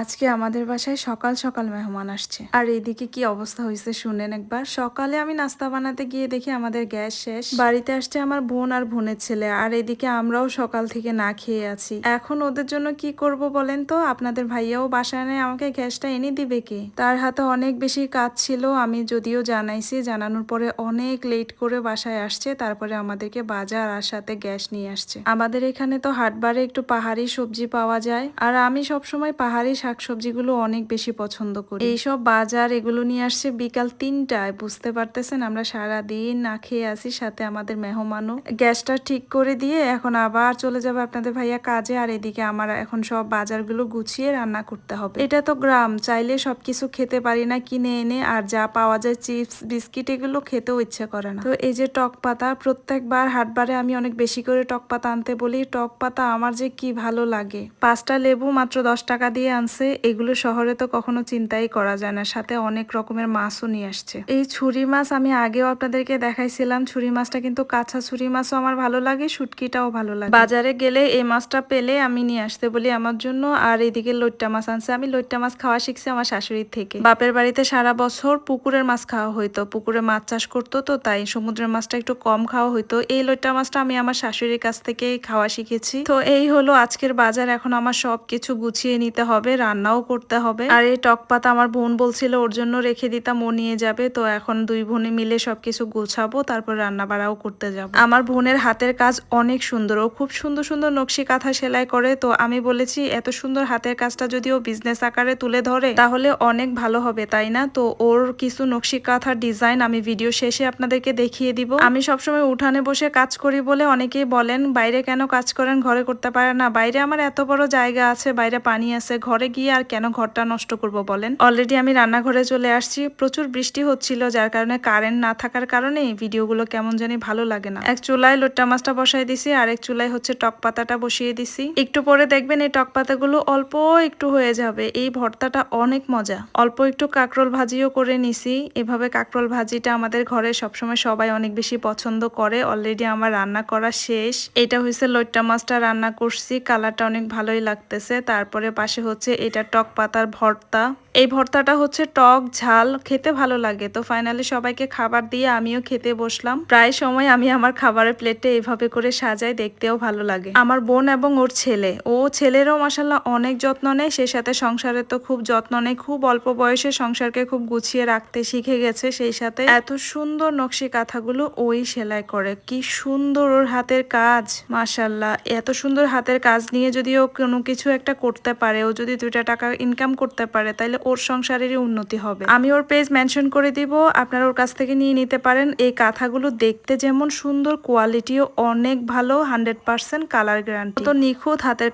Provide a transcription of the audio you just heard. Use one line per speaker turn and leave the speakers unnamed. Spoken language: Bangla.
আজকে আমাদের বাসায় সকাল সকাল মেহমান আসছে। আর এদিকে কি অবস্থা হয়েছে শুনেন একবার। সকালে আমি নাস্তা বানাতে গিয়ে দেখি আমাদের গ্যাস শেষ। বাড়িতে আসছে আমার বোন আর বোনের ছেলে। আর এদিকে আমরাও সকাল থেকে না খেয়ে আছি। এখন ওদের জন্য কি করব বলেন তো? আপনাদের ভাইয়াও বাসায় নেয় আমাকে গ্যাসটা এনে দিবে কে? তার হাতে অনেক বেশি কাজ ছিল। আমি যদিও জানাইছি, জানানোর পরে অনেক লেট করে বাসায় আসছে। তারপরে আমাদেরকে বাজার আর সাথে গ্যাস নিয়ে আসছে। আমাদের এখানে তো হাটবারে একটু পাহাড়ি সবজি পাওয়া যায়। আর আমি সবসময় পাহাড়ি শাকসবজিগুলো অনেক বেশি পছন্দ করি। এইসব বাজার এগুলো নিয়ে আসছে বিকাল তিনটায়, বুঝতে পারতেছেন? আমরা সারা দিন না খেয়ে আসি সাথে আমাদের মেহমানও। গ্যাসটা ঠিক করে দিয়ে এখন আবার চলে যাবে আপনাদের ভাইয়া কাজে, আর এদিকে আমার এখন সব বাজারগুলো গুছিয়ে রান্না করতে হবে। এটা তো গ্রাম, চাইলে সবকিছু খেতে পারি না, কিনে এনে আর যা পাওয়া যায় চিপস, বিস্কিট এগুলো খেতেও ইচ্ছে করে না। তো এই যে টক পাতা, প্রত্যেকবার হাটবারে আমি অনেক বেশি করে টক পাতা আনতে বলি। টক পাতা আমার যে কি ভালো লাগে। পাঁচটা লেবু মাত্র দশ টাকা দিয়ে আনছে। এগুলো শহরে তো কখনো চিন্তাই করা যায় না। সাথে অনেক রকমের মাছও নিয়ে আসছে। এই ছুরি মাছ আমি আগেও আপনাদেরকে দেখাইছিলাম। ছুরি মাছটা কিন্তু কাঁচা ছুরি মাছও আমার ভালো লাগে, শুটকিটাও ভালো লাগে। বাজারে গেলে এই মাছটা পেলে আমি নিয়ে আসতে বলি আমার জন্য। আর এদিকে লইট্টা মাছ আনছে। আমি লইট্টা মাছ খাওয়া শিখছি আমার শাশুড়ির থেকে। বাপের বাড়িতে সারা বছর পুকুরের মাছ খাওয়া হইতো। পুকুরে মাছ চাষ করতো তো, তাই সমুদ্রের মাছটা একটু কম খাওয়া হইতো। এই লইট্টা মাছটা আমি আমার শাশুড়ির কাছ থেকেই খাওয়া শিখেছি। তো এই হলো আজকের বাজার। এখন আমার সবকিছু গুছিয়ে নিতে হবে। রান্নাও করতে হবে। আর এই টক পাতা আমার বোন বলছিল ওর জন্য রেখে দিতাম, ও নিয়ে যাবে। তো এখন দুই বোনে মিলে সবকিছু গোছাবো, তারপর রান্না বাড়াও করতে যাব। আমার বোনের হাতের কাজ অনেক সুন্দর। ও খুব সুন্দর সুন্দর নকশি কাঁথা সেলাই করে। তো আমি বলেছি, এত সুন্দর হাতের কাজটা যদি ও বিজনেস আকারে তুলে ধরে, তাহলে অনেক ভালো হবে, তাই না? তো ওর কিছু নকশি কাঁথার ডিজাইন আমি ভিডিও শেষে আপনাদেরকে দেখিয়ে দিব। আমি সবসময় উঠানে বসে কাজ করি বলে অনেকেই বলেন, বাইরে কেন কাজ করেন? ঘরে করতে পারে না। বাইরে আমার এত বড় জায়গা আছে, বাইরে পানি আছে, ঘরে গিয়ে আর কেন ঘরটা নষ্ট করব বলেন? অলরেডি আমি রান্নাঘরে চলে আসছি, প্রচুর বৃষ্টি হচ্ছিল, যার কারণে কারেন্ট না থাকার কারণে ভিডিওগুলো কেমন জানি ভালো লাগে না। এক চুলায় লোট্টা মাছটা বসাই দিছি, আর এক চুলায় হচ্ছে টক পাতাটা বসিয়ে দিছি। একটু পরে দেখবেন এই টক পাতাগুলো অল্প একটু হয়ে যাবে, এই ভর্তাটা অনেক মজা। অল্প একটু কাকরোল ভাজিও করে নিছি, এভাবে কাকরোল ভাজিটা আমাদের ঘরে সবসময় সবাই অনেক বেশি পছন্দ করে অলরেডি আমার রান্না করা শেষ। এটা হয়েছে লইট্টা মাছটা রান্না করছি কালারটা অনেক ভালোই লাগতেছে, তারপরে পাশে হচ্ছে এটা টক পাতার ভর্তা। এই ভর্তাটা হচ্ছে টক, ঝাল, খেতে ভালো লাগে। তো ফাইনালি সবাইকে খাবার দিয়ে আমিও খেতে বসলাম। প্রায় সময় আমি আমার খাবারের প্লেটে এভাবে করে সাজাই, দেখতেও ভালো লাগে। আমার বোন এবং ওর ছেলে। ও ছেলেরও মাসাল্লাহ অনেক যত্ন নেয়, সে সাথে সংসারে তো খুব যত্ন নেয়। খুব অল্প বয়সে সংসারকে খুব গুছিয়ে রাখতে শিখে গেছে সেই সাথে। এত সুন্দর নকশি কাঁথাগুলো ওই সেলাই করে। কি সুন্দর ওর হাতের কাজ মাসাল্লাহ এত সুন্দর হাতের কাজ নিয়ে যদি ও কোনো কিছু একটা করতে পারে, ও যদি দুইটা টাকা ইনকাম করতে পারে তাহলে ওর সংসারেরই উন্নতি হবে। আমি ওর পেজ মেনশন করে দিব, আপনারা ওর কাছ থেকে নিয়ে নিতে পারেন। এই কাঁথাগুলো দেখতে যেমন সুন্দর কোয়ালিটিও অনেক ভালো হান্ড্রেড পার্সেন্ট কালার গ্রান্ট তো নিখুঁত হাতের